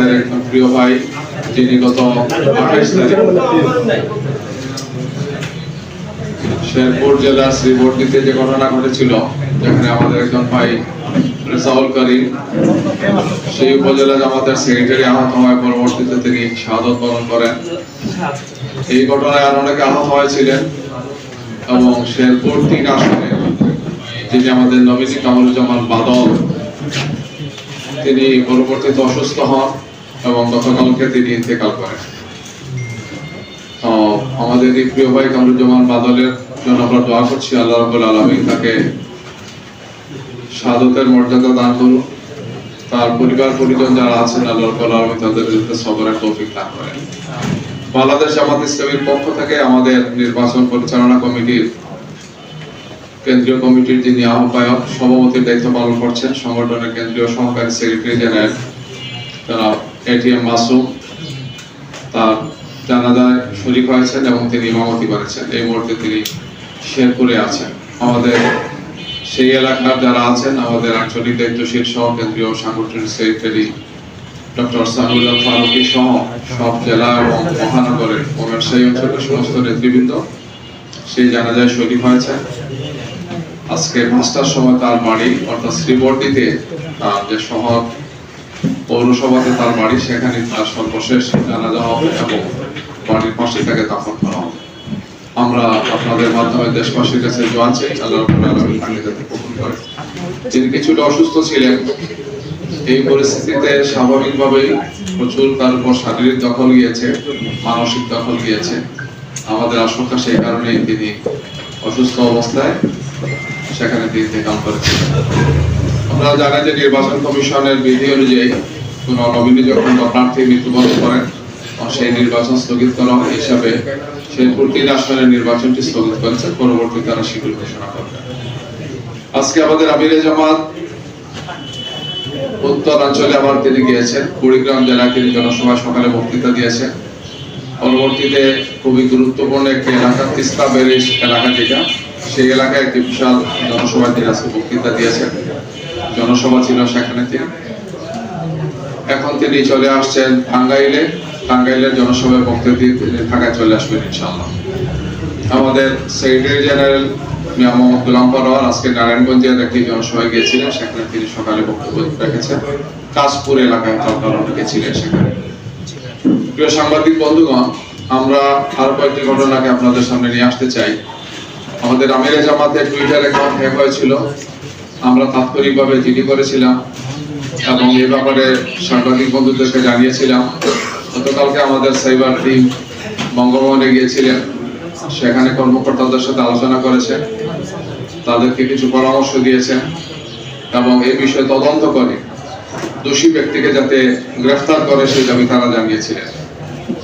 আমাদের একজন প্রিয় ভাই, যিনি গত আঠাইশ শেরপুর জেলার শ্রীবর্তীতে যে ঘটনা ঘটেছিল, যেখানে আমাদের একজন ভাই সেই উপজেলা এই ঘটনায় অনেকে এবং শেরপুর কামরুজ্জামান বাদল, তিনি পরবর্তীতে অসুস্থ হন। এবং গতকালকে তিনি ইন্তেকাল করেন। আমাদের এই প্রিয় ভাই কামরুজ্জামান বাদলের জন্য আমরা দোয়া করছি, আল্লাহ রাব্বুল আলামিন তাকে শাহাদতের মর্যাদা দান করুন তার পরিবার, পরিজন যারা আছেন, আল্লাহ রাব্বুল আলামিন তাদের সবরের তৌফিক দান করেন। বাংলাদেশ জামাত ইসলামীর পক্ষ থেকে আমাদের নির্বাচন পরিচালনা কমিটির কেন্দ্রীয় কমিটির যিনি আহ্বায়ক, সভাপতির দায়িত্ব পালন করছেন সংগঠনের কেন্দ্রীয় সহকারী সেক্রেটারি জেনারেল তারা এটিএম মাসুম তার জানাজায় শরীক হয়েছেন এবং তিনি ইমামতি করেছেন। এই মুহূর্তে তিনি শেরপুরে আছেন। আমাদের সেই এলাকার যারা আছেন, আমাদের আঞ্চলিক দায়িত্বশীল সহ কেন্দ্রীয় সাংগঠনিক সেক্রেটারি ডক্টর সাহুল্লাহ ফারুকি সহ সব জেলা এবং মহানগরের ও ব্যবসায়ী অঞ্চলের সমস্ত নেতৃবৃন্দ সেই জানাজায় শরীক হয়েছেন। আজকে পাঁচটার সময় তার বাড়ি অর্থাৎ শ্রীবর্তীতে তার যে শহর পৌরসভাতে তার বাড়ি, সেখানে তার সর্বশেষ জানাজা হবে এবং বাড়ির পাশে তাকে দাফন করা হবে। আমরা আপনাদের মাধ্যমে দেশবাসীর কাছে চাই, আল্লাহ তিনি কিছুটা অসুস্থ ছিলেন, এই পরিস্থিতিতে স্বাভাবিকভাবেই প্রচুর তার উপর শারীরিক দখল গিয়েছে, মানসিক দখল গিয়েছে। আমাদের আশঙ্কা সেই কারণেই তিনি অসুস্থ অবস্থায় সেখানে তিনি ইন্তেকাল করেছিলেন আপনারা জানেন যে নির্বাচন কমিশনের বিধি অনুযায়ী কোন নবীনিযুক্ত প্রার্থী মৃত্যুবরণ করেন সেই নির্বাচন স্থগিত করা হিসাবে শেরপুর তিন আসনের নির্বাচনটি স্থগিত করেছে। পরবর্তী তারা শিডিউল ঘোষণা করবে। আজকে আমাদের আমিরে জামাত উত্তরাঞ্চলে আবার তিনি গিয়েছেন। কুড়িগ্রাম জেলায় তিনি জনসভায় সকালে বক্তৃতা দিয়েছেন। পরবর্তীতে খুবই গুরুত্বপূর্ণ একটি এলাকা, তিস্তা ব্যারেজ এলাকা যেটা, সেই এলাকায় একটি বিশাল জনসভায় তিনি আজকে বক্তৃতা দিয়েছেন। জনসভা ছিল সেখানে তিনি। এখন তিনি চলে আসছেন টাঙ্গাইলে। টাঙ্গাইলের জনসভায় বক্তব্য দিয়ে তিনি ঢাকায় চলে আসবেন ইনশাআল্লাহ। আমাদের সেক্রেটারি জেনারেল মিয়া মোহাম্মদ গোলাম পরোয়ার আজকে নারায়ণগঞ্জের একটি জনসভায় গিয়েছিলেন। সেখানে তিনি সকালে বক্তব্য রেখেছেন। কাশপুর এলাকায় আপনারা অনেকে ছিলেন সেখানে। প্রিয় সাংবাদিক বন্ধুগণ, আমরা আরও কয়েকটি ঘটনাকে আপনাদের সামনে নিয়ে আসতে চাই। আমাদের আমিরে জামাতের টুইটার অ্যাকাউন্ট হ্যাক হয়েছিল। আমরা তাৎক্ষণিকভাবে জিডি করেছিলাম। এবং এ ব্যাপারে সাংবাদিক বন্ধুদেরকে জানিয়েছিলাম। গতকালকে আমাদের সাইবার টিম বঙ্গভবনে গিয়েছিলেন। সেখানে কর্মকর্তাদের সাথে আলোচনা করেছেন তাদেরকে কিছু পরামর্শ দিয়েছেন এবং এই বিষয়ে তদন্ত করে দোষী ব্যক্তিকে যাতে গ্রেফতার করে সেই দাবি তারা জানিয়েছিলেন।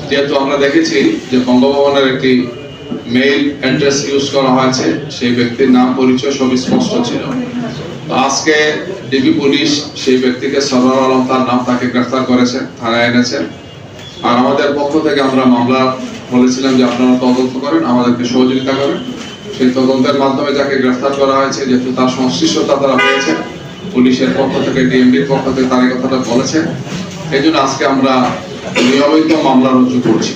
যেহেতু আমরা দেখেছি যে বঙ্গভবনের একটি মেইল অ্যাড্রেস ইউজ করা হয়েছে, সেই ব্যক্তির নাম, পরিচয় সব স্পষ্ট ছিল। আজকে ডিবি পুলিশ সেই ব্যক্তিকে সরওয়ার আলম তার নাম তাকে গ্রেফতার করেছেন থানায় এনেছেন আর আমাদের পক্ষ থেকে আমরা মামলা বলেছিলাম যে আপনারা তদন্ত করেন, আমাদেরকে সহযোগিতা করেন। সেই তদন্তের মাধ্যমে যাকে গ্রেফতার করা হয়েছে, যেহেতু তার সংশ্লিষ্টতা তারা পেয়েছেন পুলিশের পক্ষ থেকে ডিএমডির পক্ষ থেকে তার এই কথাটা বলেছেন এই জন্য আজকে আমরা নিয়মিত মামলা রুজু করছি।